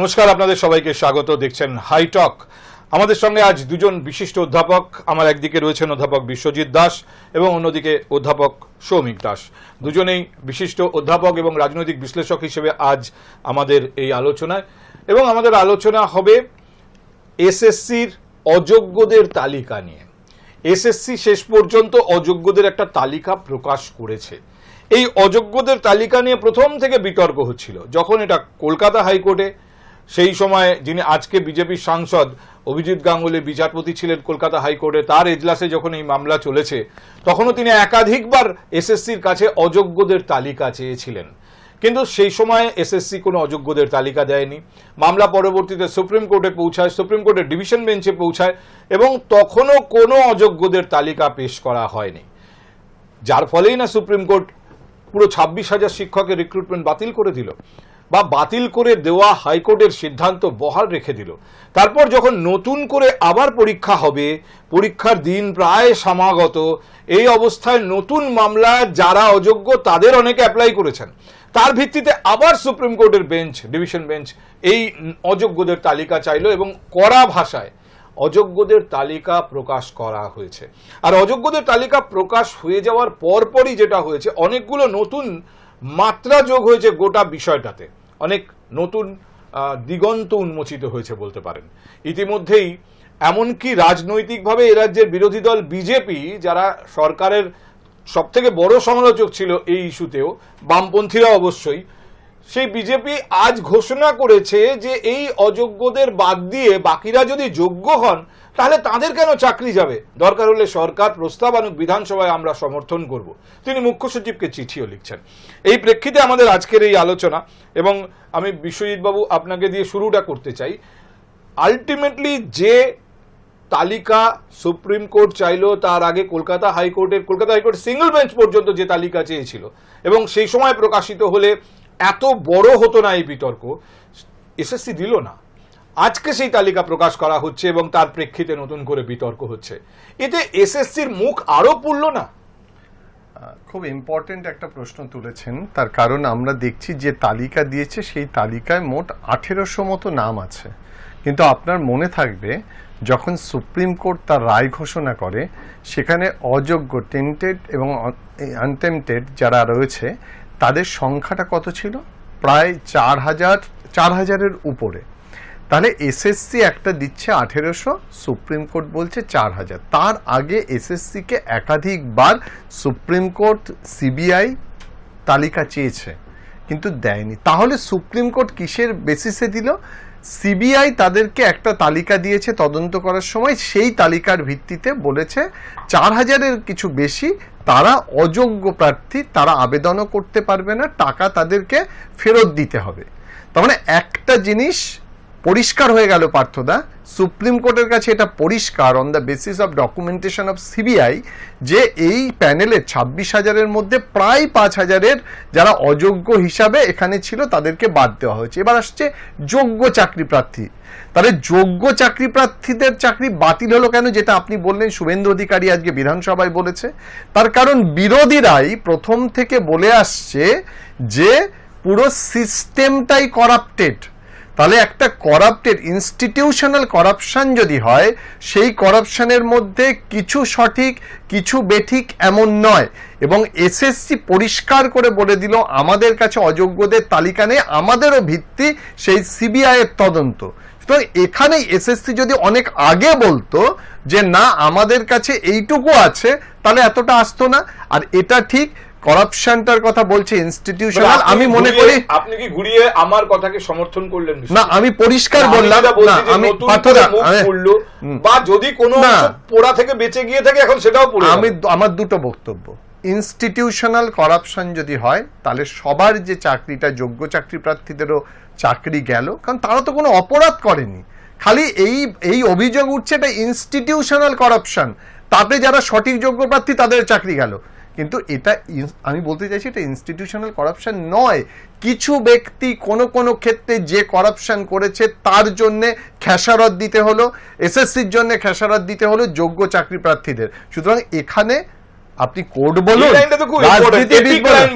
নমস্কার, আপনাদের সবাইকে স্বাগত। দেখছেন হাইটক আমাদের সঙ্গে আজ দুজন বিশিষ্ট অধ্যাপক। আমার একদিকে রয়েছেন অধ্যাপক বিশ্বজিৎ দাস এবং অন্যদিকে অধ্যাপক সৌমিক দাস। দুজনেই বিশিষ্ট অধ্যাপক এবং রাজনৈতিক বিশ্লেষক হিসেবে আজ আমাদের এই আলোচনায়। এবং আমাদের আলোচনা হবে এসএসসির অযোগ্যদের তালিকা নিয়ে। এসএসসি শেষ পর্যন্ত অযোগ্যদের একটা তালিকা প্রকাশ করেছে। এই অযোগ্যদের তালিকা নিয়ে প্রথম থেকে বিতর্ক হচ্ছিল। যখন এটা কলকাতা হাইকোর্টে সেই সময় যিনি আজকে বিজেপির সাংসদ অভিজিৎ গাঙ্গুলি বিচারপতি ছিলেন কলকাতা হাইকোর্টে, তার এজলাসে যখন এই মামলা চলেছে, তখনও তিনি একাধিকবার এসএসসির কাছে অযোগ্যদের তালিকা চেয়েছিলেন। কিন্তু সেই সময় এসএসসি কোনো অযোগ্যদের তালিকা দেয়নি। মামলা পরবর্তীতে সুপ্রিম কোর্টে পৌঁছায়, সুপ্রিম কোর্টের ডিভিশন বেঞ্চে পৌঁছায় এবং তখনও কোনো অযোগ্যদের তালিকা পেশ করা হয়নি। যার ফলেই না সুপ্রিম কোর্ট পুরো ছাব্বিশ হাজার শিক্ষকের রিক্রুটমেন্ট বাতিল করে দিল। বা বাতিল করে দেওয়া হাইকোর্টের সিদ্ধান্ত বহাল রেখে দিল। তারপর যখন নতুন করে আবার পরীক্ষা হবে, পরীক্ষার দিন প্রায় সমাগত। এই অবস্থায় নতুন মামলা যারা অযোগ্য তাদের অনেকে অ্যাপ্লাই করেছেন। তার ভিত্তিতে আবার সুপ্রিম কোর্টের বেঞ্চ ডিভিশন বেঞ্চ এই অযোগ্যদের তালিকা চাইলো এবং কড়া ভাষায় অযোগ্যদের তালিকা প্রকাশ করা হয়েছে। আর অযোগ্যদের তালিকা প্রকাশ হয়ে যাওয়ার পরপরই যেটা হয়েছে, অনেকগুলো নতুন মাত্রা যোগ হয়েছে গোটা বিষয়টাতে। অনেক নতুন দিগন্ত উন্মোচিত হয়েছে বলতে পারেন। ইতিমধ্যেই এমনকি রাজনৈতিকভাবে এ রাজ্যের বিরোধী দল বিজেপি, যারা সরকারের সবথেকে বড় সমালোচক ছিল এই ইস্যুতেও, বামপন্থীরা অবশ্যই, সেই বিজেপি আজ ঘোষণা করেছে যে এই অযোগ্যদের বাদ দিয়ে বাকিরা যদি যোগ্য হন তাহলে তাদের কেন চাকরি যাবে? দরকার হলে সরকার প্রস্তাব আনুক, বিধানসভায় আমরা সমর্থন করব। তিনি মুখ্য সচিবকে চিঠিও লিখছেন। এই প্রেক্ষিতে আমাদের আজকের এই আলোচনা, এবং আমি বিশ্বজিৎ বাবু আপনাকে দিয়ে শুরুটা করতে চাই। আলটিমেটলি যে তালিকা সুপ্রিম কোর্ট চাইলো, তার আগে কলকাতা হাইকোর্টের, কলকাতা হাইকোর্ট সিঙ্গল বেঞ্চ পর্যন্ত যে তালিকা চেয়েছিল, এবং সেই সময় প্রকাশিত হলে এত বড় হতো না এই বিতর্ক, এসএসসি দিল না। আজকে সেই তালিকা প্রকাশ করা হচ্ছে এবং তার প্রেক্ষিতে নতুন করে বিতর্ক হচ্ছে। এতে এসএসসির মুখ আরও পুরল না। খুব ইম্পর্টেন্ট একটা প্রশ্ন তুলেছেন। তার কারণ আমরা দেখছি যে তালিকা দিয়েছে, সেই তালিকায় মোট আঠেরোশো মতো নাম আছে। কিন্তু আপনার মনে থাকবে, যখন সুপ্রিম কোর্ট তার রায় ঘোষণা করে, সেখানে অযোগ্য টেন্টেড এবং আনটেম্পটেড যারা রয়েছে, তাদের সংখ্যাটা কত ছিল? প্রায় চার হাজার, চার হাজারের উপরে। তাহলে এসএসসি একটা দিচ্ছে আঠেরোশো সুপ্রিম কোর্ট বলছে চার হাজার তার আগে এসএসসিকে একাধিকবার সুপ্রিম কোর্ট সিবিআই তালিকা চেয়েছে, কিন্তু দেয়নি। তাহলে সুপ্রিম কোর্ট কিসের বেসিসে দিল? সিবিআই তাদেরকে একটা তালিকা দিয়েছে তদন্ত করার সময়, সেই তালিকার ভিত্তিতে বলেছে চার হাজারের কিছু বেশি তারা অযোগ্য প্রার্থী, তারা আবেদনও করতে পারবে না, টাকা তাদেরকে ফেরত দিতে হবে। তার মানে একটা জিনিস পরিষ্কার হয়ে গেল পার্থদা। সুপ্রিম কোর্টের কাছে এটা পরিষ্কার on the basis of documentation of CBI যে এই প্যানেলে ছাব্বিশ হাজারের মধ্যে প্রায় পাঁচ হাজারের যারা অযোগ্য হিসাবে এখানে ছিল তাদেরকে বাদ দেওয়া হয়েছে। এবার আসছে যোগ্য চাকরি প্রার্থী। তাহলে যোগ্য চাকরি প্রার্থীদের চাকরি বাতিল হলো কেন? যেটা আপনি বললেন, শুভেন্দু অধিকারী আজকে বিধানসভায় বলেছে। তার কারণ বিরোধীরাই প্রথম থেকে বলে আসছে যে পুরো সিস্টেমটাই করাপ্টেড তাহলে একটা করাপ্টেড ইনস্টিটিউশনাল করাপশন যদি হয়, সেই করাপশনের মধ্যে কিছু সঠিক, কিছু বেঠিক এমন নয়। এবং এসএসসি পরিষ্কার করে বলে দিল, আমাদের কাছে অযোগ্যদের তালিকা নেই, আমাদেরও ভিত্তি সেই সিবিআইয়ের তদন্ত। সুতরাং এখানে এসএসসি যদি অনেক আগে বলতো যে, না, আমাদের কাছে এইটুকু আছে, তাহলে এতটা আসতো না। আর এটা ঠিক করাপশনটার কথা বলছে ইনস্টিটিউশনাল আমি মনে করি আপনি কি ঘুরিয়ে আমার কথাকে সমর্থন করলেন না আমি পরিষ্কার বললাম না আমি হুম। বা যদি কোনো। পোড়া থেকে বেঁচে গিয়ে থাকে এখন সেটাও পড়ে আমি আমার দুটো বক্তব্য। ইনস্টিটিউশনাল করাপশন যদি হয় তাহলে সবার যে চাকরিটা যোগ্য চাকরি প্রার্থীদেরও চাকরি গেল কারণ তারা তো কোনো অপরাধ করেনি। খালি এই এই অভিযোগ উঠছে এটা ইনস্টিটিউশনাল করাপশন তাতে যারা সঠিক যোগ্য প্রার্থী তাদের চাকরি গেল। কিন্তু এটা আমি বলতে চাইছি এটা ইনস্টিটিউশনাল করাপশন নয়। কিছু ব্যক্তি কোনো কোনো ক্ষেত্রে যে করাপশন করেছে তার জন্য খেসারত দিতে হলো এসএসসির জন্য খেসারত দিতে হলো যোগ্য চাকরি প্রার্থীদের। সুতরাং এখানে আপনি কোড বলুন।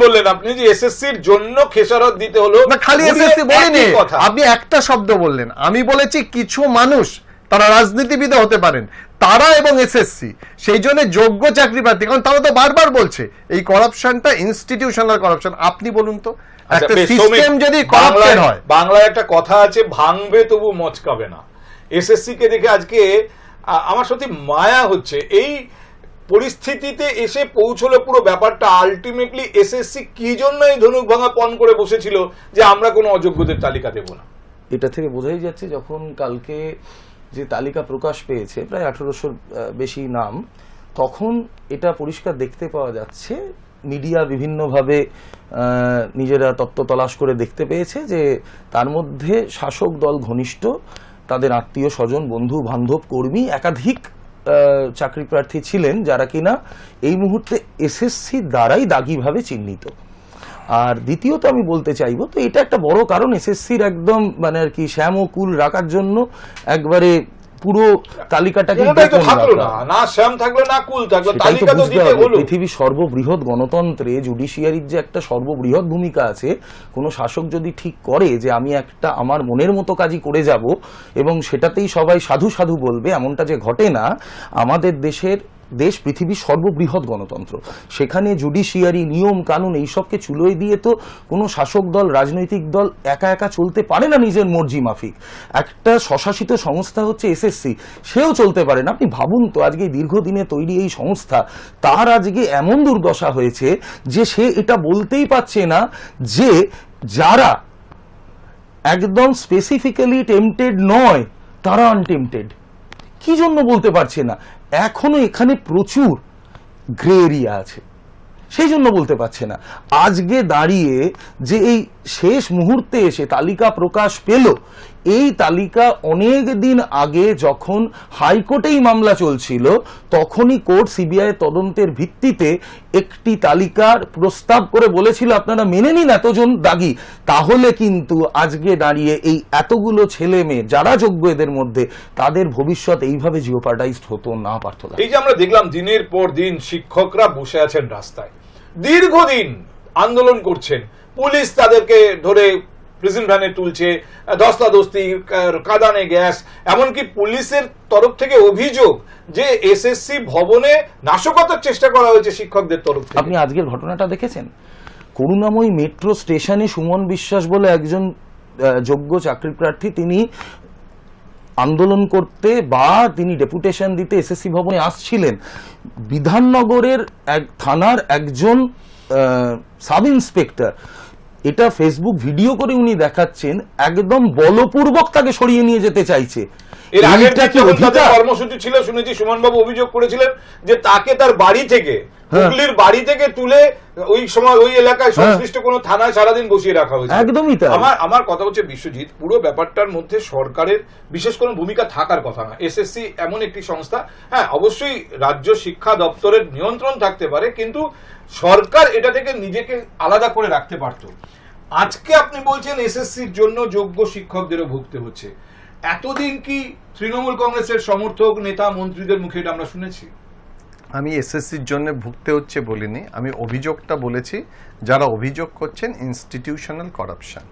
বললেন আপনি যে এসএসসির জন্য খেসারত দিতে হলো না খালি এসএসসি বলিনি। আপনি একটা শব্দ বললেন। আমি বলেছি কিছু মানুষ তারা রাজনীতিবিদ হতে পারেন। তারা এবং এসএসসি সেই জন্য যোগ্য চাকরি প্রার্থী। কারণ তারা তো বারবার বলছে এই করাপশনটা ইনস্টিটিউশনাল করাপশন আপনি বলুন তো আচ্ছা, একটা সিস্টেম যদি করাপ্টেড হয়। বাংলায় একটা কথা আছে ভাঙবে তবু মচকাবে না। এসএসসি কে দেখে আজকে আমার সত্যি মায়া হচ্ছে। এই পরিস্থিতিতে এসে পৌঁছলো পুরো ব্যাপারটা আলটিমেটলি এসএসসি কি জন্য এই ধনুক ভাঙা পণ করে বসেছিল যে আমরা কোনো অযোগ্যদের তালিকা দেব না? এটা থেকে বোঝাই যাচ্ছে যখন কালকে যে তালিকা প্রকাশ পেয়েছে, প্রায় আঠারোশোর বেশি নাম, তখন এটা পরিষ্কার দেখতে পাওয়া যাচ্ছে। মিডিয়া বিভিন্নভাবে নিজেরা তত্ত্ব তলাশ করে দেখতে পেয়েছে যে তার মধ্যে শাসক দল ঘনিষ্ঠ, তাদের আত্মীয় স্বজন, বন্ধু, বান্ধব, কর্মী, একাধিক চাকরি প্রার্থী ছিলেন যারা কিনা এই মুহূর্তে এসএসসি দ্বারাই দাগিভাবে চিহ্নিত। আর দ্বিতীয়ত আমি বলতে চাইব তো এটা একটা বড় কারণ এসএসসির একদম মানে আর কি শ্যাম ও কুল রাখার জন্য একবারে পুরো তালিকাটাকে না রাখা। শ্যাম থাকল না কুল থাকল তো তালিকা তো বুঝতে দিতে হলো পৃথিবীর সর্ববৃহৎ গণতন্ত্রে জুডিশিয়ারির যে একটা সর্ববৃহৎ ভূমিকা আছে কোনো শাসক যদি ঠিক করে যে আমি একটা আমার মনের মতো কাজই করে যাব এবং সেটাতেই সবাই সাধু সাধু বলবে এমনটা যে ঘটে না আমাদের দেশের দেশ পৃথিবীর সর্ববৃহৎ গণতন্ত্র। সেখানে জুডিশিয়ারি, নিয়ম, কানুন এইসবকে চুলোয় দিয়ে তো কোনো শাসক দল, রাজনৈতিক দল একা একা চলতে পারে না নিজের মর্জি মাফিক। একটা স্বশাসিত সংস্থা হচ্ছে এসএসসি সেও চলতে পারে না। আপনি ভাবুন তো, আজকে দীর্ঘদিনে তৈরি এই সংস্থা, তার আজকে এমন দুর্দশা হয়েছে যে সে এটা বলতেই পারছে না যে যারা একদম স্পেসিফিক্যালি টেম্পটেড নয়, তারা আনটেম্পটেড কি জন্য বলতে পারছে না? এখনও এখানে প্রচুর গ্রে এরিয়া আছে। সেই জন্য বলতে পারছে না। আজকে দাঁড়িয়ে যে এই শেষ মুহূর্তে এসে তালিকা প্রকাশ পেল এই তালিকা অনেক দিন আগে যখন হাইকোর্টেই মামলা চলছিল, তখনই কোর্ট সিবিআই তদন্তের ভিত্তিতে একটি তালিকার প্রস্তাব করে বলেছিল, আপনারা মেনে নিন এতজন দাগি। তাহলে কিন্তু আজকে দাঁড়িয়ে এই এতগুলো ছেলে মেয়ে, যারা যোগ্য এদের মধ্যে, তাদের ভবিষ্যৎ এইভাবে জিওপার্টাইজড হতো না পারতো এই যে আমরা দেখলাম, দিনের পর দিন শিক্ষকরা বসে আছেন রাস্তায়। দীর্ঘদিন আন্দোলন করছেন। পুলিশ তাদেরকে ধরে প্রিজন ভ্যানে তুলছে দস্তাদস্তি কাঁদানে গ্যাস, এমনকি পুলিশের তরফ থেকে অভিযোগ যে এসএসসি ভবনে নাশকতার চেষ্টা করা হয়েছে শিক্ষকদের তরফ থেকে। আপনি আজকের ঘটনাটা দেখেছেন? করুণাময়ী মেট্রো স্টেশনে সুমন বিশ্বাস বলে একজন যোগ্য চাকরি প্রার্থী তিনি আন্দোলন করতে বা তিনি ডেপুটেশন দিতে এসএসসি ভবনে আসছিলেন। বিধাননগরের এক থানার একজন সাব ইন্সপেক্টর এটা ফেসবুক ভিডিও করে উনি দেখাচ্ছেন একদম বলপূর্বক তাকে সরিয়ে নিয়ে যেতে চাইছে এর আগের? কর্মসূচি ছিল শুনেছি সুমন বাবু অভিযোগ করেছিলেন যে তাকে তার বাড়ি থেকে হ্যাঁ। হুগলির বাড়ি থেকে তুলে ওই সময় ওই এলাকায় সংশ্লিষ্ট কোনো থানায় সারাদিন বসিয়ে রাখা হয়েছে একদমই তাই। আমার আমার কথা হচ্ছে বিশ্বজিৎ পুরো ব্যাপারটার মধ্যে সরকারের বিশেষ কোনো ভূমিকা থাকার কথা না এসএসসি এমন একটি সংস্থা হ্যাঁ অবশ্যই রাজ্য শিক্ষা দপ্তরের নিয়ন্ত্রণ থাকতে পারে কিন্তু সরকার এটা থেকে নিজেকে আলাদা করে রাখতে পারতো আজকে আপনি বলছেন এসএসসির জন্য যোগ্য শিক্ষকদেরও ভুগতে হচ্ছে। এতদিন কি তৃণমূল কংগ্রেসের সমর্থক, নেতা, মন্ত্রীদের মুখে এটা আমরা শুনেছি? আমি এসএসসির জন্য ভুগতে হচ্ছে বলিনি। আমি অভিযোগটা বলেছি, যারা অভিযোগ করছেন ইনস্টিটিউশনাল করাপশন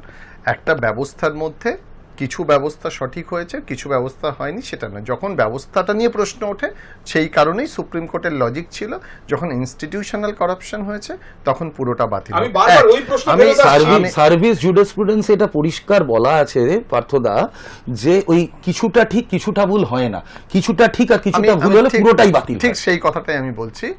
একটা ব্যবস্থার মধ্যে কিছু ব্যবস্থা সঠিক হয়েছে কিছু ব্যবস্থা হয়নি সেটা না যখন ব্যবস্থাটা নিয়ে প্রশ্ন ওঠে সেই কারণেই সুপ্রিম কোর্টের লজিক ছিল যখন ইনস্টিটিউশনাল করাপশন হয়েছে তখন পুরোটা বাতিল আমি সার্ভিস জুডিসপ্রুডেন্স এটা পরিষ্কার বলা আছে পার্থদা যে ওই কিছুটা ঠিক কিছুটা ভুল হয় না। কিছুটা ঠিক আর কিছুটা ভুল হলে পুরোটাই বাতিল ঠিক সেই কথাটাই আমি বলছি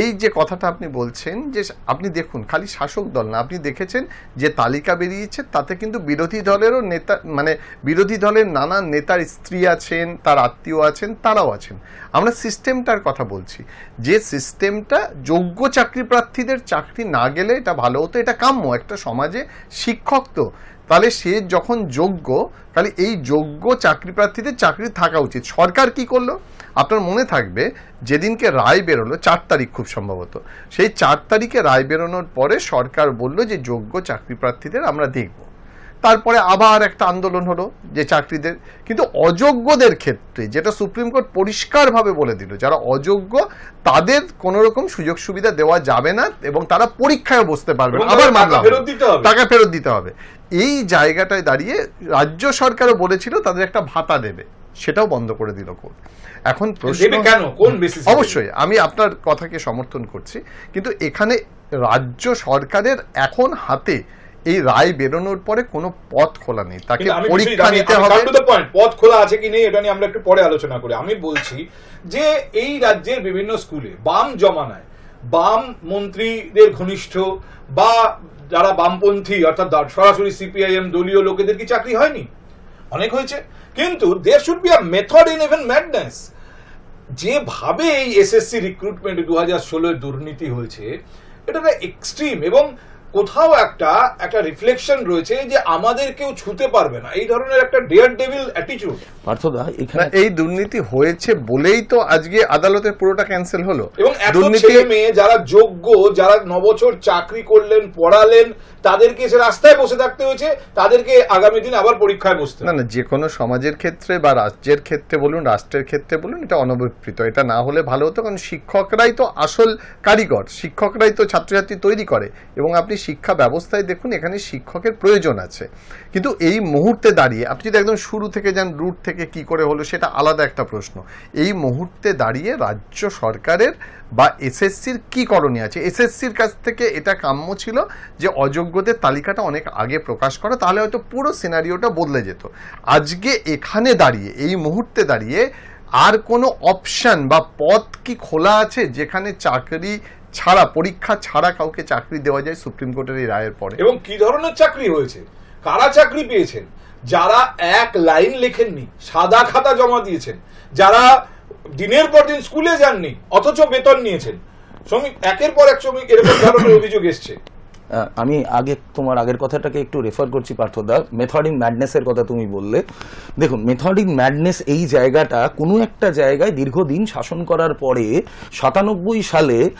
এই যে কথাটা আপনি বলছেন, যে আপনি দেখুন, খালি শাসক দল না, আপনি দেখেছেন যে তালিকা বেরিয়েছে, তাতে কিন্তু বিরোধী দলেরও নেতা মানে বিরোধী দলের নানা নেতার স্ত্রী আছেন, তার আত্মীয় আছেন, তারাও আছেন। আমরা সিস্টেমটার কথা বলছি। যে সিস্টেমটা যোগ্য চাকরি প্রার্থীদের চাকরি না গেলে এটা ভালো হতো, এটা কাম্য। একটা সমাজে শিক্ষক তো। তাহলে সে যখন যোগ্য, তাহলে এই যোগ্য চাকরি প্রার্থীদের চাকরি থাকা উচিত। সরকার কি করল? আপনার মনে থাকবে যেদিনকে রায় বেরোলো চার তারিখ খুব সম্ভবত। সেই চার তারিখে রায় বেরোনোর পরে সরকার বলল যে যোগ্য চাকরি প্রার্থীদের আমরা দেখব। তারপরে আবার একটা আন্দোলন হলো যে চাকরিদের কিন্তু অযোগ্যদের ক্ষেত্রে যেটা সুপ্রিম কোর্ট পরিষ্কারভাবে বলে দিল যারা অযোগ্য তাদের কোনো রকম সুযোগ সুবিধা দেওয়া যাবে না এবং তারা পরীক্ষায় বসতে পারবে না। আবার মামলা ফেরত দিতে হবে। টাকা ফেরত দিতে হবে। এই জায়গাটায় দাঁড়িয়ে রাজ্য সরকারও বলেছিল তাদের একটা ভাতা দেবে। সেটাও বন্ধ করে দিল কোর্ট। এখন প্রশ্ন অবশ্যই আমি আপনার কথাকে সমর্থন করছি কিন্তু এখানে রাজ্য সরকারের এখন হাতে এই রায় বেরোনোর পরে কোনো পথ খোলা নেই। তাকে পরীক্ষা নিতে হবে। পথ খোলা আছে কি নেই এটা নিয়ে আমরা একটু পরে আলোচনা করি। আমি বলছি যে এই রাজ্যের বিভিন্ন স্কুলে বাম জমানায় বাম মন্ত্রীদের ঘনিষ্ঠ বা যারা বামপন্থী অর্থাৎ সরাসরি সিপিআইএম দলীয় লোকেদের কি চাকরি হয়নি? অনেক হয়েছে। কিন্তু there should be a method in even madness যেভাবে এই এসএসসি রিক্রুটমেন্ট দু হাজার ষোলোয় দুর্নীতি হয়েছে এটা একটা এক্সট্রিম এবং কোথাও একটা একটা রিফ্লেকশন রয়েছে যে আমাদের কেউ ছুতে পারবে না। এই ধরনের একটা ডেয়ার ডেভিল অ্যাটিটিউড পার্থদা এখানে এই দুর্নীতি হয়েছে বলেই তো আজকে আদালতের পুরোটা ক্যান্সেল হলো। এবং এত দুর্নীতি ছেলে মেয়ে যারা যোগ্য যারা নবছর চাকরি করলেন পড়ালেন তাদেরকে এসে রাস্তায় বসে থাকতে হয়েছে তাদেরকে আগামী দিন আবার পরীক্ষায় বসতে না না যে কোনো সমাজের ক্ষেত্রে বা রাজ্যের ক্ষেত্রে বলুন রাষ্ট্রের ক্ষেত্রে বলুন এটা অনভিপ্রিত এটা না হলে ভালো হতো কারণ শিক্ষকরাই তো আসল কারিগর। শিক্ষকরাই তো ছাত্রছাত্রী তৈরি করে। এবং আপনি শিক্ষা ব্যবস্থায় দেখুন এখানে শিক্ষকের প্রয়োজন আছে। কিন্তু এই মুহূর্তে দাঁড়িয়ে, আপনি যদি একদম শুরু থেকে যান রুট থেকে কি করে হলো, সেটা আলাদা একটা প্রশ্ন। এই মুহূর্তে দাঁড়িয়ে রাজ্য সরকারের বা এসএসসির কি করণীয় আছে? এসএসসির কাছ থেকে এটা কাম্য ছিল যে অযোগ্যদের তালিকাটা অনেক আগে প্রকাশ করা, তাহলে হয়তো পুরো সিনারিওটা বদলে যেত। আজকে এখানে দাঁড়িয়ে, এই মুহূর্তে দাঁড়িয়ে আর কোনো অপশন বা পথ কি খোলা আছে? যেখানে চাকরি ছাড়া পরীক্ষা ছাড়া কাউকে চাকরি দেওয়া যায় সুপ্রিম কোর্টের এই রায়ের পরে। এবং কি ধরনের চাকরি হয়েছে কারা চাকরি পেয়েছেন? যারা এক লাইন লেখেননি সাদা খাতা জমা দিয়েছেন যারা দিনের পর দিন স্কুলে যাননি অথচ বেতন নিয়েছেন। শ্রমিক একের পর এক শ্রমিক এরকম ধরনের অভিযোগ এসছে। আহ, আমি আগে তোমার আগের কথাটাকে একটু রেফার করছি পার্থদা। মেথড ইন ম্যাডনেসের কথা তুমি বললে। দেখুন মেথড ইন ম্যাডনেস এই জায়গাটা কোনো একটা জায়গায় দীর্ঘদিন শাসন করার পরে সাতানব্বই সালে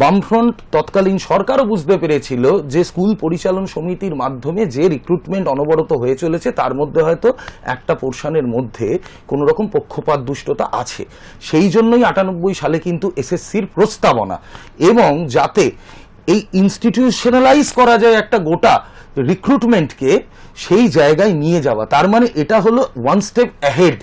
বামফ্রন্ট তৎকালীন সরকারও বুঝতে পেরেছিল যে স্কুল পরিচালন সমিতির মাধ্যমে যে রিক্রুটমেন্ট অনবরত হয়ে চলেছে, তার মধ্যে হয়তো একটা পোর্শনের মধ্যে কোনো রকম পক্ষপাত, দুষ্টতা আছে। সেই জন্যই আটানব্বই সালে কিন্তু এসএসসির প্রস্তাবনা এবং যাতে এই ইনস্টিটিউশনালাইজ করা যায় একটা গোটা রিক্রুটমেন্টকে সেই জায়গায় নিয়ে যাওয়া। তার মানে এটা হলো ওয়ান স্টেপ অ্যাহেড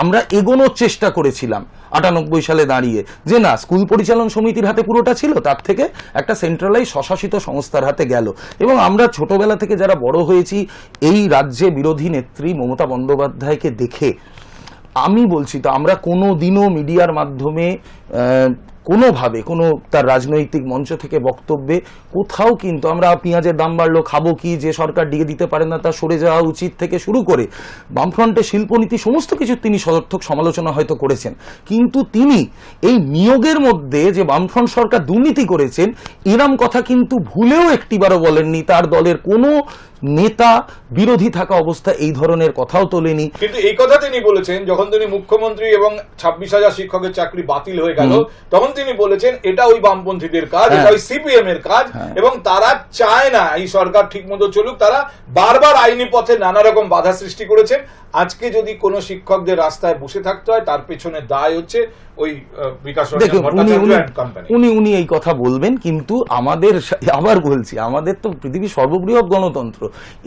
আমরা এগোনোর চেষ্টা করেছিলাম। আটানব্বই সালে দাঁড়িয়ে। যে না, স্কুল পরিচালন সমিতির হাতে পুরোটা ছিল, তার থেকে একটা সেন্ট্রালাইজ স্বশাসিত সংস্থার হাতে গেল। এবং আমরা ছোটবেলা থেকে যারা বড় হয়েছি, এই রাজ্যে বিরোধী নেত্রী মমতা বন্দ্যোপাধ্যায়কে দেখে, আমি বলছি তো, আমরা কোনো দিনও মিডিয়ার মাধ্যমে কোনোভাবে কোনো তার রাজনৈতিক মঞ্চ থেকে বক্তব্যে কোথাও কিন্তু আমরা পেঁয়াজের দাম বাড়লো খাব কি যে সরকার দিয়ে দিতে পারে না তা সরে যাওয়া উচিত থেকে শুরু করে বামফ্রন্টের শিল্পনীতি সমস্ত কিছু তিনি সদর্থক সমালোচনা হয়তো করেছেন। কিন্তু তিনি এই নিয়োগের মধ্যে যে বামফ্রন্ট সরকার দুর্নীতি করেছেন এরম কথা কিন্তু ভুলেও একটিবারও বলেননি। তার দলের কোনো নেতা বিরোধী থাকা অবস্থা এই ধরনের কথাও তোলেনি। কিন্তু এই কথা তিনি বলেছেন যখন তিনি মুখ্যমন্ত্রী এবং ছাব্বিশ হাজার শিক্ষকের চাকরি বাতিল হয়ে গেল তখন তিনি বলেছেন এটা ওই বামপন্থীদের কাজ হ্যাঁ। এটা ওই সিপিএম এর কাজ এবং তারা চায় না এই সরকার ঠিক মতো চলুক। তারা বারবার আইনি পথে নানা রকম বাধা সৃষ্টি করেছেন। আজকে যদি কোনো শিক্ষকদের রাস্তায় বসে থাকতে হয় তার পেছনে দায় হচ্ছে ওই বিকাশ উনি উনি এই কথা বলবেন কিন্তু আমাদের আবার বলছি আমাদের তো পৃথিবীর সর্ববৃহৎ গণতন্ত্র।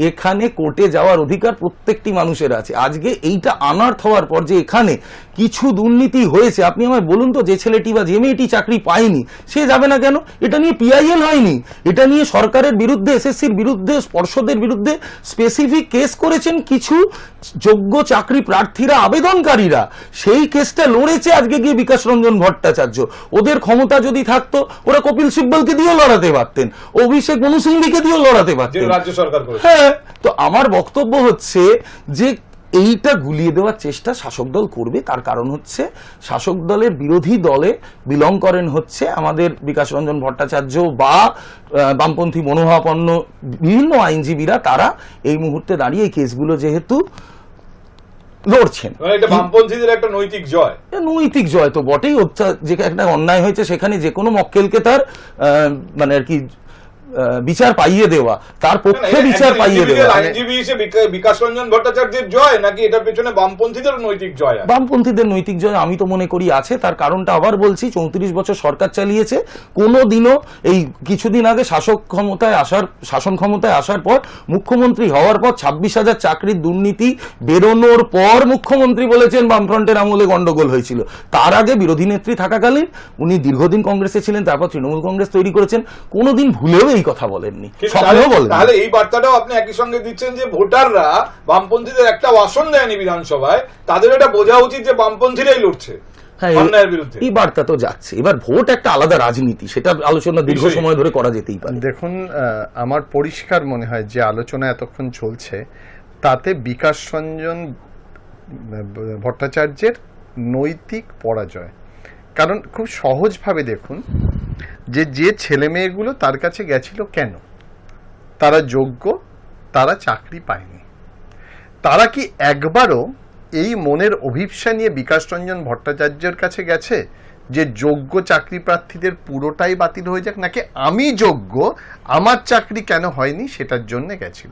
এখানে কোর্টে যাওয়ার অধিকার প্রত্যেকটি মানুষের আছে। আজকে এইটা আনার্থ হওয়ার পর যে এখানে কিছু দুর্নীতি হয়েছে আপনি আমায় বলুন তো যে ছেলেটি বা যে মেয়েটি চাকরি পায়নি সে যাবে না কেন? এটা নিয়ে পিআইএল হয়নি। এটা নিয়ে সরকারের বিরুদ্ধে এসএসসির বিরুদ্ধে পর্ষদের বিরুদ্ধে স্পেসিফিক কেস করেছেন কিছু যোগ্য চাকরি প্রার্থীরা আবেদনকারীরা। সেই কেসটা লড়েছে আজকে গিয়ে বিকাশ রঞ্জন ভট্টাচার্য। ওদের ক্ষমতা যদি থাকতো ওরা কপিল সিব্বলকে দিয়েও লড়াতে পারতেন। অভিষেক মনু সিংভিকে দিয়েও লড়াতে পারতেন। রাজ্য সরকার হ্যাঁ তো আমার বক্তব্য হচ্ছে যে এইটা গুলিয়ে দেওয়ার চেষ্টা শাসক দল করবে। তার কারণ হচ্ছে শাসক দলের বিরোধী দলে বিলং করেন হচ্ছে আমাদের বিকাশ রঞ্জন ভট্টাচার্য বা বামপন্থী মনোভাবাপন্ন বিভিন্ন আইনজীবীরা। তারা এই মুহূর্তে দাঁড়িয়ে এই কেসগুলো যেহেতু লড়ছেন। মানে বামপন্থীদের একটা নৈতিক জয়। নৈতিক জয় তো বটেই। যে একটা অন্যায় হয়েছে সেখানে যে কোনো মক্কেলকে তার মানে আর কি বিচার পাইয়ে দেওয়া তার পক্ষে বিচার পাইয়ে দেওয়া individual আইনজীবী হিসেবে বিকাশ রঞ্জন ভট্টাচার্যের জয় নাকি এটার পেছনে বামপন্থীদের নৈতিক জয়? বামপন্থীদের নৈতিক জয় আমি তো মনে করি আছে তার কারণটা আবার বলছি চৌত্রিশ বছর সরকার চালিয়েছে কোনো দিনও এই কিছুদিন আগে শাসক ক্ষমতায় আসার শাসন ক্ষমতায় আসার পর মুখ্যমন্ত্রী হওয়ার পর ছাব্বিশ হাজার চাকরির দুর্নীতি বেরোনোর পর মুখ্যমন্ত্রী বলেছেন বামফ্রন্টের আমলে গন্ডগোল হয়েছিল তার আগে বিরোধী নেত্রী থাকাকালীন উনি দীর্ঘদিন কংগ্রেসে ছিলেন তারপর তৃণমূল কংগ্রেস তৈরি করেছেন কোনোদিন ভুলেও এই কথা বলেননি তাহলে- বলেন তাহলে এই বার্তাটাও আপনি একই সঙ্গে দিচ্ছেন যে ভোটাররা বামপন্থীদের একটা আসন দেয়নি বিধানসভায় তাদের এটা বোঝা উচিত যে বামপন্থীরাই লড়ছে হ্যাঁ এই- অন্যায়ের বিরুদ্ধে। এই বার্তা তো যাচ্ছে। এবার ভোট একটা আলাদা রাজনীতি সেটা আলোচনা দীর্ঘ সময় ধরে করা যেতেই পারে। দেখুন আহ, আমার পরিষ্কার মনে হয় যে আলোচনা এতক্ষণ চলছে তাতে বিকাশ রঞ্জন ভট্টাচার্যের নৈতিক পরাজয় কারণ খুব সহজভাবে দেখুন যে যে ছেলে মেয়েগুলো তার কাছে গেছিল কেন? তারা যোগ্য, তারা চাকরি পায়নি। তারা কি একবারও এই মনের অভিপ্সা নিয়ে বিকাশ রঞ্জন ভট্টাচার্যের কাছে গেছে যে যোগ্য চাকরি প্রার্থীদের পুরোটাই বাতিল হয়ে যাক? নাকি আমি যোগ্য, আমার চাকরি কেন হয়নি? সেটার জন্য গেছিল।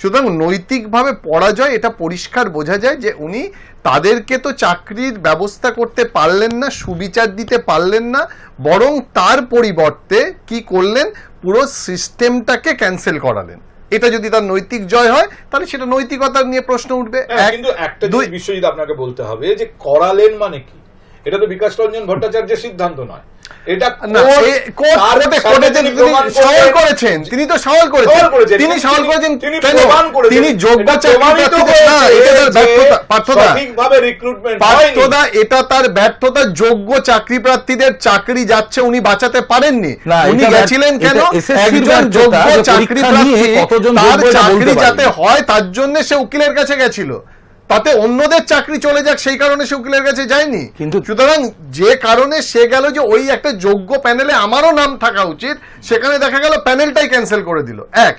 সুতরাং নৈতিকভাবে পরাজয় এটা পরিষ্কার বোঝা যায় যে উনি তাদেরকে তো চাকরির ব্যবস্থা করতে পারলেন না সুবিচার দিতে পারলেন না বরং তার পরিবর্তে কি করলেন? পুরো সিস্টেমটাকে ক্যান্সেল করালেন। এটা যদি তার নৈতিক জয় হয় তাহলে সেটা নৈতিকতা নিয়ে প্রশ্ন উঠবে। হ্যাঁ, কিন্তু একটা দুই বিশ্বজিৎ আপনাকে বলতে হবে যে করালেন মানে কি? এটা তো বিকাশ রঞ্জন ভট্টাচার্যের সিদ্ধান্ত নয়। এটা সওয়াল করেছেন। তিনি তো সওয়াল করেছেন। তিনি সওয়াল করেছেন তিনি যোগ্য চাকরি প্রার্থীদের- না, হয়েছে এটা তার ব্যর্থতা এটা তার যোগ্য চাকরি প্রার্থীদের চাকরি যাচ্ছে উনি বাঁচাতে পারেননি। উনি গেছিলেন কেন? একজন যোগ্য চাকরি প্রার্থী তার যোগ্য চাকরি যাতে হয় তার জন্য সে উকিলের কাছে গেছিল। তাতে অন্যদের চাকরি চলে যাক সেই কারণে সে উকিলের কাছে যায়নি। কিন্তু- সুতরাং যে কারণে সে গেল যে ওই একটা যোগ্য প্যানেলে আমারও নাম থাকা উচিত সেখানে দেখা গেল প্যানেলটাই ক্যান্সেল করে দিল। এক।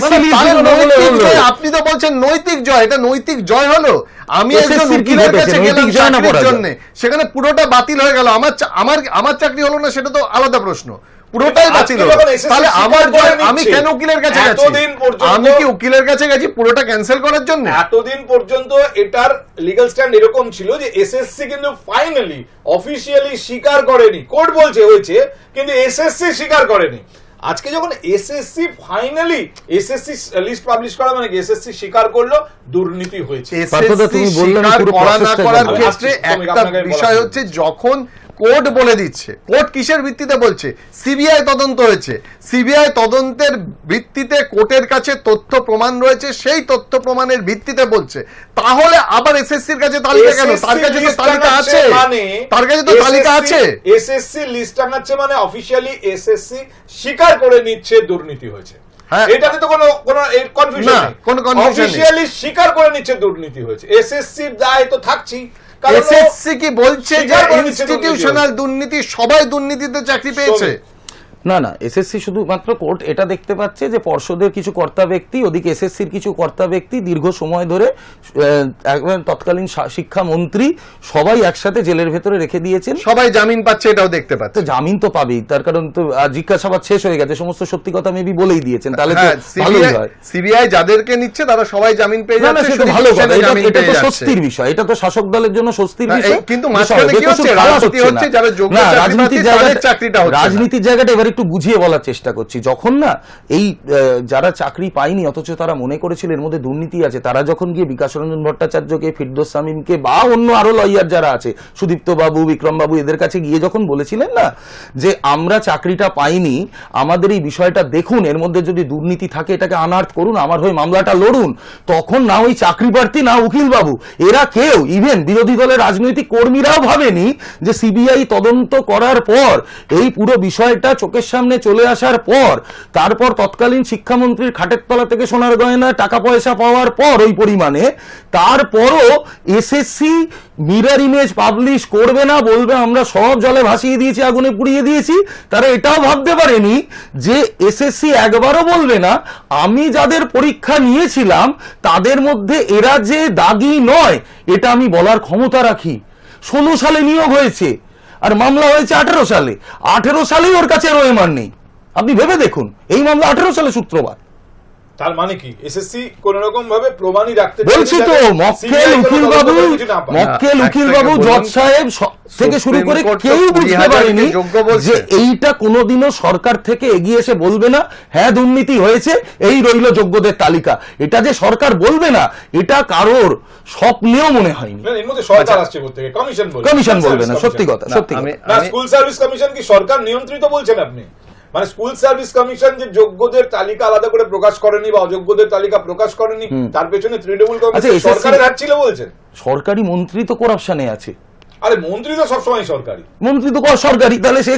মানে list তার দিল না বলে নৈতিক হলো। জয়, আপনি তো বলছেন নৈতিক জয় এটা নৈতিক জয় হলো। আমি একজন উকিলের কাছে গেলাম নৈতিক জয় না চাকরির জন্য। সেখানে পুরোটা বাতিল হয়ে গেল। আমার আমার আমার চাকরি হলো না সেটা তো আলাদা প্রশ্ন। পুরোটাই কিন্তু বাতিল তাহলে স্বীকার আমার আমি কেন উকিলের কাছে গেছি? আমি কি উকিলের কাছে গেছি? পুরোটা ক্যান্সেল করার জন্য? এতদিন পর্যন্ত এটার লিগ্যাল স্ট্যান্ড এরকম ছিল যে এসএসসি কিন্তু ফাইনালি অফিসিয়ালি স্বীকার করেনি। কোর্ট বলছে হয়েছে কিন্তু এসএসসি স্বীকার করেনি। আজকে যখন SSC finally SSC list publish করা মানে কি? এসএসসি স্বীকার করল দুর্নীতি হয়েছে। এসএসসি স্বীকার করা না করার ক্ষেত্রে একটা বিষয় হচ্ছে যখন কোর্ট বলে দিচ্ছে। কোর্ট কিসের ভিত্তিতে বলছে? সিবিআই তদন্ত হয়েছে। সিবিআই তদন্তের ভিত্তিতে কোর্টের কাছে তথ্য প্রমাণ রয়েছে সেই তথ্য প্রমাণের ভিত্তিতে বলছে। তাহলে আবার এসএসসির কাছে তালিকা কেন? তার কাছে তো তালিকা আছে। মানে তার কাছে তো তালিকা আছে। এসএসসি লিস্ট টাঙাচ্ছে মানে অফিসিয়ালি এসএসসি স্বীকার করে নিচ্ছে দুর্নীতি হয়েছে। হ্যাঁ। এটাতে তো কোনো কোনো কনফিউশন নেই। অফিসিয়ালি স্বীকার করে নিচ্ছে দুর্নীতি হয়েছে। এসএসসির দায় তো থাকছি এসএসসি কি বলছে যে ইনস্টিটিউশনাল দুর্নীতি সবাই দুর্নীতিতে চাকরি পেয়েছে। না না এসএসসি শুধুমাত্র কোর্ট এটা দেখতে পাচ্ছে যে পর্ষদের কিছু কর্তা ব্যক্তি ওদিকে এসএসসির কিছু কর্তা ব্যক্তি দীর্ঘ সময় ধরে তৎকালীন শিক্ষামন্ত্রী সবাই একসাথে জেলের ভেতরে রেখে দিয়েছেন। সবাই জামিন পাচ্ছে এটাও দেখতে পাচ্ছে। জামিন তো পাবেই তার কারণ তো জিজ্ঞাসাবাদ শেষ হয়ে গেছে সমস্ত সত্যি কথা মেবি বলেই দিয়েছেন তাহলে তো হ্যাঁ সিবিআই যাদেরকে নিচ্ছে তারা সবাই জামিন পেয়ে যাচ্ছে ভালো কথা এটা তো স্বস্তির বিষয় এটা তো শাসক দলের জন্য স্বস্তির বিষয়। কিন্তু মাঝখানে কি হচ্ছে? রাজনীতি হচ্ছে যারা যোগ্য রাজনীতির জায়গাটা- চাকরিটা রাজনীতির জায়গাটা এবার একটু বুঝিয়ে বলার চেষ্টা করছি। যখন না এই যারা চাকরি পায়নি, অথচ তারা মনে করেছিল এর মধ্যে দুর্নীতি আছে, তারা যখন গিয়ে বিকাশ রঞ্জন ভট্টাচার্যকে, ফিরদোস সামিমকে বা অন্য আরও লয়ার যারা আছে, সুদীপ্ত বাবু বিক্রম বাবু এদের কাছে গিয়ে যখন বলেছিলেন না যে আমরা চাকরিটা পাইনি, আমাদের এই বিষয়টা দেখুন, এর মধ্যে যদি দুর্নীতি থাকে, এটাকে আনার্থ করুন, আমার হয়ে মামলাটা লড়ুন, তখন না ওই চাকরি প্রার্থী না উকিল বাবু এরা কেউ ইভেন বিরোধী দলের রাজনৈতিক কর্মীরাও ভাবেনি যে সিবিআই তদন্ত করার পর এই পুরো বিষয়টা চোখের সামনে চলে আসার পর, তারপর তৎকালীন শিক্ষামন্ত্রীর খাটের তলা থেকে সোনার গয়না টাকা পয়সা পাওয়ার পর ওই পরিমাণে, তারপরও এসএসসি, মিরর ইমেজ পাবলিশ করবে না বলবে, আমরা সব জলে ভাসিয়ে দিয়েছি, আগুনে পুড়িয়ে দিয়েছি। তারা এটাও ভাবতে পারেনি যে এসএসসি একবারও বলবে না। আমি যাদের পরীক্ষা নিয়েছিলাম, তাদের মধ্যে এরা যে দাগি নয়, এটা আমি বলার ক্ষমতা রাখি। ষোলো সালে নিয়োগ হয়েছে। আর মামলা হয়েছে আঠেরো সালে। আঠেরো সালেই ওর কাছে ওএমআর নেই। আপনি ভেবে দেখুন, এই মামলা আঠেরো সালে সূত্রপাত। তার মানে কি? এসএসসি কোন রকম ভাবে প্রমাণই রাখতে বলছি তো মক্কেল উকিল বাবু। মক্কেল উকিল বাবু জজ সাহেব থেকে শুরু করে কেউ বুঝতে পারেনি যে এইটা কোনোদিনও সরকার থেকে এগিয়ে এসে বলবে না হ্যাঁ দুর্নীতি হয়েছে এই রইল যোগ্যদের তালিকা। এটা যে সরকার বলবে না এটা কারোর স্বপ্নেও মনে হয়নি। এর মধ্যে সরকার আসছে থেকে কমিশন বলবে কমিশন বলবে না সত্যি কথা সত্যি স্কুল সার্ভিস কমিশন কি সরকার নিয়ন্ত্রিত বলছেন আপনি? মানে স্কুল সার্ভিস কমিশন যে যোগ্যদের তালিকা আলাদা করে প্রকাশ করেনি বা অযোগ্যদের তালিকা প্রকাশ করেনি তার পেছনে তৃণমূল আচ্ছা, কংগ্রেস SSC সরকারের হাত ছিল বলছেন। সরকারি মন্ত্রী তো করাপশনে আছে। আরে মন্ত্রী তো সবসময় সরকারি। মন্ত্রী তো কর- সরকারি তাহলে সে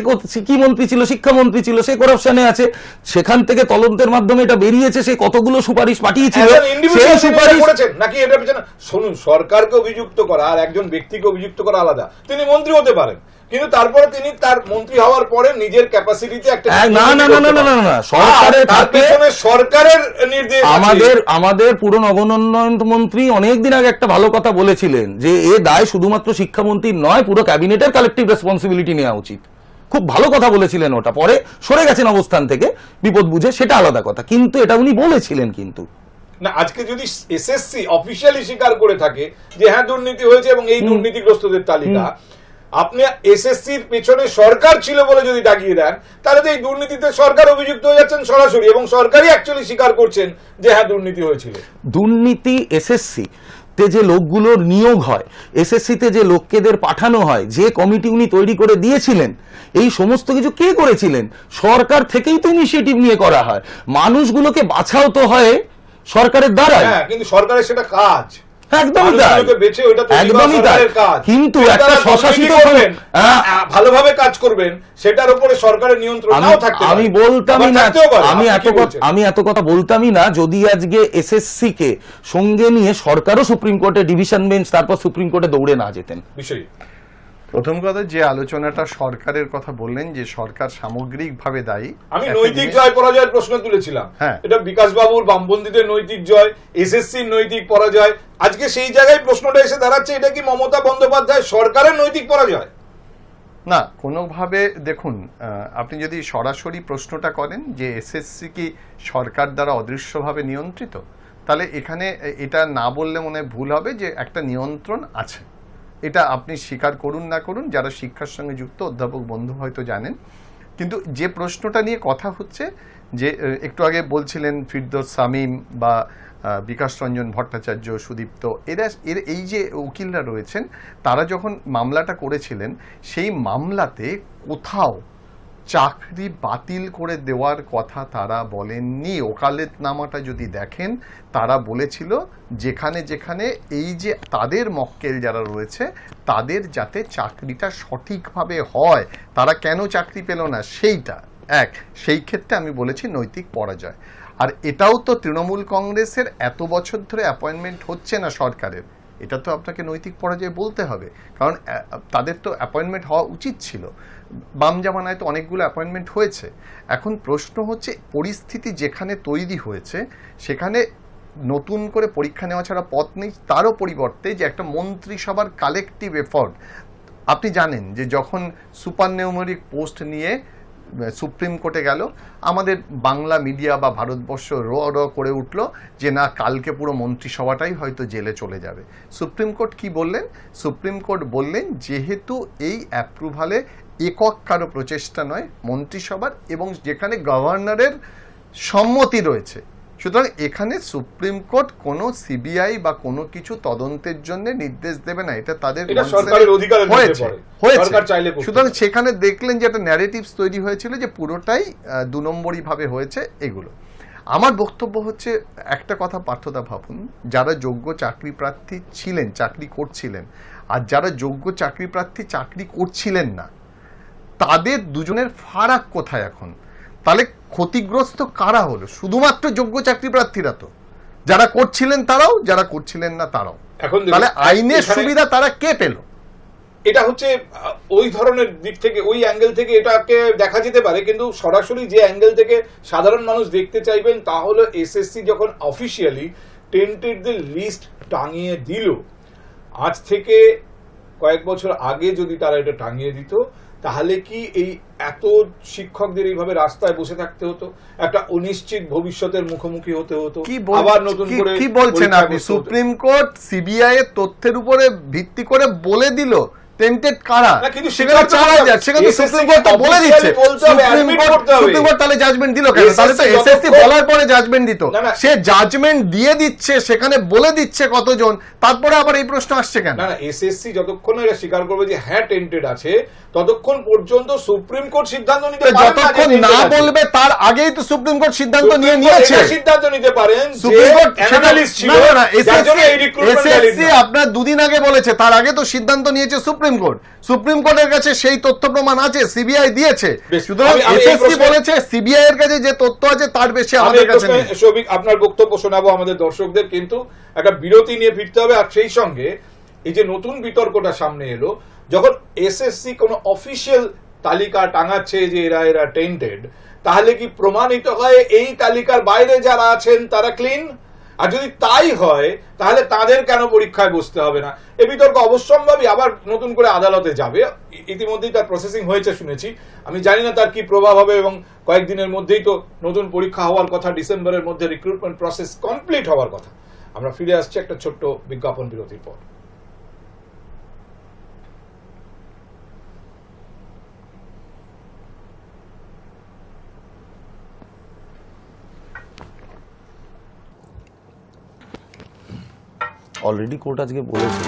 কি মন্ত্রী ছিল শিক্ষামন্ত্রী ছিল সে করাপশনে আছে। সেখান থেকে তদন্তের মাধ্যমে এটা বেরিয়েছে সে কতগুলো সুপারিশ পাঠিয়েছিল সেই এটা সুপারিশ করেছেন নাকি এটা পেছনে শুনুন সরকারকে অভিযুক্ত করা আর একজন ব্যক্তিকে অভিযুক্ত করা আলাদা। তিনি মন্ত্রী হতে পারেন। কিন্তু তারপরে তিনি তার মন্ত্রী হওয়ার পরে নিজের ক্যাপাসিটিতে একটা না, না, না, না, না, না, না, সরকারে আর তার থাকে- পেছনে সরকারের নির্দেশ আমাদের আমাদের পুরো মন্ত্রী অনেকদিন আগে একটা ভালো কথা বলেছিলেন যে এ দায় শুধুমাত্র শিক্ষামন্ত্রীর নয় পুরো ক্যাবিনেটের কালেকটিভ রেসপন্সিবিলিটি নেওয়া উচিত। খুব ভালো কথা বলেছিলেন ওটা। পরে সরে গেছেন অবস্থান থেকে বিপদ বুঝে সেটা আলাদা কথা। কিন্তু এটা উনি বলেছিলেন কিন্তু। না আজকে যদি এসএসসি অফিসিয়ালি স্বীকার করে থাকে যে হ্যাঁ দুর্নীতি হয়েছে এবং এই দুর্নীতিগ্রস্তদের তালিকা আপনি এসএসসির পেছনে সরকার ছিল বলে যদি দাগিয়ে দেন তাহলে তো এই দুর্নীতিতে সরকার অভিযুক্ত হয়ে যাচ্ছেন সরাসরি এবং সরকারই অ্যাকচুয়ালি স্বীকার করছেন যে হ্যাঁ দুর্নীতি হয়েছিল। দুর্নীতি এসএসসি তে যে লোকগুলোর নিয়োগ হয় এসএসসি তে যে লোককেদের পাঠানো হয় যে কমিটি উনি তৈরি করে দিয়েছিলেন এই সমস্ত কিছু কে করেছিলেন? সরকার থেকেই তো ইনিশিয়েটিভ নিয়ে করা হয়। মানুষগুলোকে বাছাও তো হয় সরকারের দ্বারা হ্যাঁ কিন্তু সরকারের সেটা কাজ। একদমই তাই। একদমই তাই। কিন্তু একটা স্বশাসিত করবেন, হ্যাঁ, ভালোভাবে কাজ করবেন সেটার উপরে সরকারের নিয়ন্ত্রণ আমি নাও থাকতে আমি বলতামই না আমি এত কথা আমি এত কথা বলতামই না যদি আজকে এসএসসি কে সঙ্গে নিয়ে সরকারও সুপ্রিম কোর্টে ডিভিশন বেঞ্চ তারপর সুপ্রিম কোর্টে দৌড়ে না যেতেন। বিষয় প্রথম কথা যে আলোচনাটা সরকারের কথা বললেন যে সরকার সামগ্রিকভাবে দায়ী আমি নৈতিক জয় পরাজয়ের প্রশ্ন তুলেছিলাম। হ্যাঁ। এটা বিকাশ বাবুর বামপন্থীদের নৈতিক জয় এসএসসির নৈতিক পরাজয়। আজকে সেই জায়গায় প্রশ্নটা এসে দাঁড়াচ্ছে এটা কি মমতা বন্দ্যোপাধ্যায় সরকারের নৈতিক পরাজয়? না কোনোভাবে দেখুন আপনি যদি সরাসরি প্রশ্নটা করেন যে এসএসসি কি সরকার দ্বারা অদৃশ্যভাবে নিয়ন্ত্রিত তাহলে এখানে এটা না বললে মনে ভুল হবে যে একটা নিয়ন্ত্রণ আছে। এটা আপনি স্বীকার করুন না করুন, যারা শিক্ষার সঙ্গে যুক্ত, অধ্যাপক, বন্ধু হয়তো জানেন। কিন্তু যে প্রশ্নটা নিয়ে কথা হচ্ছে, যে একটু আগে বলছিলেন ফিরদোস সামিম বা বিকাশ রঞ্জন ভট্টাচার্য, সুদীপ্ত, এরা, এর এই যে উকিলরা রয়েছেন, তারা যখন মামলাটা করেছিলেন, সেই মামলাতে কোথাও চাকরি বাতিল করে দেওয়ার কথা তারা বলেননি। ওকালেতনামাটা যদি দেখেন, তারা বলেছিল, যেখানে যেখানে এই যে তাদের মক্কেল যারা রয়েছে, তাদের যাতে চাকরিটা সঠিকভাবে হয়। তারা কেন চাকরি পেল না? সেইটা। এক, সেই ক্ষেত্রে আমি বলেছি নৈতিক পরাজয়। আর এটাও তো তৃণমূল কংগ্রেসের এত বছর ধরে অ্যাপয়েন্টমেন্ট হচ্ছে না সরকারের। এটা তো আপনাকে নৈতিক পরাজয় বলতে হবে। কারণ তাদের তো অ্যাপয়েন্টমেন্ট হওয়া উচিত ছিল। বাম জামানায় তো অনেকগুলো অ্যাপয়েন্টমেন্ট হয়েছে। এখন প্রশ্ন হচ্ছে, পরিস্থিতি যেখানে তৈরি হয়েছে, সেখানে নতুন করে পরীক্ষা নেওয়া ছাড়া পথ নেই, তারও পরিবর্তে যে একটা মন্ত্রিসভার কালেকটিভ এফর্ট আপনি জানেন যে যখন সুপার নিউমেরিক পোস্ট নিয়ে সুপ্রিম কোর্টে গেল, আমাদের বাংলা মিডিয়া বা ভারতবর্ষ র র করে উঠল যে না, কালকে পুরো মন্ত্রিসভাটাই হয়তো জেলে চলে যাবে। সুপ্রিম কোর্ট কি বললেন? সুপ্রিম কোর্ট বললেন, যেহেতু এই অ্যাপ্রুভালে একক কারও প্রচেষ্টা নয় মন্ত্রিসভার এবং যেখানে গভর্নরের সম্মতি রয়েছে। সুতরাং এখানে সুপ্রিম কোর্ট কোনো সিবিআই বা কোনো কিছু তদন্তের জন্য নির্দেশ দেবে না এটা তাদের হয়েছে হয়েছে। সুতরাং সেখানে দেখলেন যে একটা ন্যারেটিভস তৈরি হয়েছিল যে পুরোটাই দু নম্বরই ভাবে হয়েছে এগুলো। আমার বক্তব্য হচ্ছে একটা কথা পার্থতা ভাবুন যারা যোগ্য চাকরি প্রার্থী ছিলেন চাকরি করছিলেন আর যারা যোগ্য চাকরি প্রার্থী চাকরি করছিলেন না তাদের দুজনের ফারাক কোথায় এখন? তাহলে ক্ষতিগ্রস্ত কারা হলো? শুধুমাত্র যোগ্য চাকরি প্রার্থীরা তো। যারা করছিলেন তারাও যারা করছিলেন না তারাও। এখন তাহলে আইনের সুবিধা তারা কে পেল? এটা হচ্ছে ওই ধরনের দিক থেকে ওই অ্যাঙ্গেল থেকে এটাকে দেখা যেতে পারে কিন্তু সরাসরি যে অ্যাঙ্গেল থেকে সাধারণ মানুষ দেখতে চাইবেন তা হলো এসএসসি যখন অফিসিয়ালি টেন্টেডদের লিস্ট টাঙিয়ে দিল আজ থেকে কয়েক বছর আগে যদি তারা এটা টাঙিয়ে দিত তাহলে কি এই এত শিক্ষকদের এইভাবে রাস্তায় বসে থাকতে হতো? একটা অনিশ্চিত ভবিষ্যতের মুখোমুখি হতে হতো। কি আবার নতুন করে কি বলছেন আপনি? সুপ্রিম কোর্ট সিবিআই এর তথ্যের উপরে ভিত্তি করে বলে দিল টেন্টেড কারা? সেখানে চার হাজার সেখানে সুপ্রিম কোর্ট তো বলে দিচ্ছে। সুপ্রিম কোর্ট তাহলে জাজমেন্ট দিল কেন? তাহলে তো এসএসসি বলার পরে জাজমেন্ট দিত। সে জাজমেন্ট দিয়ে দিচ্ছে সেখানে বলে দিচ্ছে কতজন তারপরে আবার এই প্রশ্ন আসছে কেন? না এসএসসি যতক্ষণ এটা স্বীকার করবে যে হ্যাঁ টেন্টেড আছে ততক্ষণ পর্যন্ত সুপ্রিম কোর্ট সিদ্ধান্ত নিতে পারে যতক্ষণ না বলবে তার আগেই তো সুপ্রিম কোর্ট সিদ্ধান্ত নিয়ে নিয়েছে। সিদ্ধান্ত নিতে পারেন সুপ্রিম কোর্ট অ্যানালিস্ট ছিল না, না। আপনার দুদিন আগে বলেছে তার আগে তো সিদ্ধান্ত নিয়েছে সুপ্রিম কোর্ট। সুপ্রিম কোর্টের কাছে সেই তথ্য প্রমাণ আছে সিবিআই দিয়েছে। সুতরাং এসএসসি বলেছে সিবিআই এর কাছে যে তথ্য আছে তার বেশি আমাদের কাছে নেই। সৌভিক আপনার বক্তব্য শোনাবো আমাদের দর্শকদের কিন্তু একটা বিরতি নিয়ে ফিরতে হবে আর সেই সঙ্গে এই যে নতুন বিতর্কটা সামনে এলো যখন এসএসসি কোনো অফিসিয়াল তালিকা টাঙাচ্ছে যে এরা এরা টেন্টেড তাহলে কি প্রমাণিত হয় এই তালিকার বাইরে যারা আছেন তারা ক্লিন আর যদি তাই হয়, তাহলে তাদের কেন পরীক্ষায় বসতে হবে না? এ বিতর্ক অবশ্যম্ভাবী, আবার নতুন করে আদালতে যাবে। ইতিমধ্যেই তার প্রসেসিং হয়েছে শুনেছি। আমি জানি না তার কি প্রভাব হবে এবং কয়েকদিনের মধ্যেই তো নতুন পরীক্ষা হওয়ার কথা, ডিসেম্বরের মধ্যে রিক্রুটমেন্ট প্রসেস কমপ্লিট হওয়ার কথা। আমরা ফিরে আসছি একটা ছোট্ট বিজ্ঞাপন বিরতির পর। অলরেডি কোর্ট আজকে বলেছে।